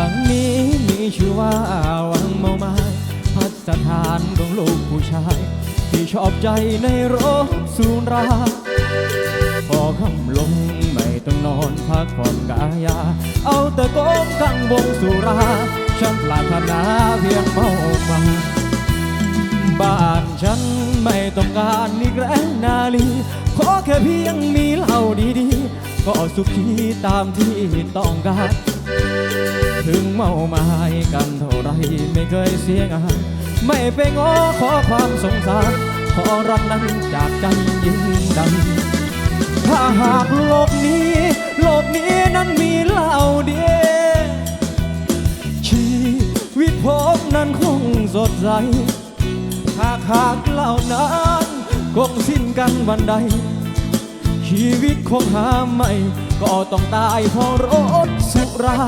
หลังนี้มีชื่อว่าวังเมาไม้พัสถานของลูกผู้ชาย ที่ชอบใจในรถสูนรา พอคำลงไม่ต้องนอนพักผ่อนกายา เอาแต่ก้มกังวงสุรา ฉันปรารถนาเพียงเมามาบ้านฉันไม่ต้องการนิแกรนนาลีขอแค่เพียงมีเหล้าดีๆ ก็สุขีตามที่ต้องการ ถึงเมาไม้กันเท่าไรไม่เคยเสียงานไม่ไปง้อขอความสงสาร ขอรักนั้นจากใจยิ่งดังถ้าหากโลกนี้ โลกนี้นั้นมีเหล้าเดียชีวิตผมนั้นคงสดใสหากหากเหล่านั้นคงสิ้นกันวันใด ชีวิตคงหาไม่ ก็ต้องตายเพราะรถสุรา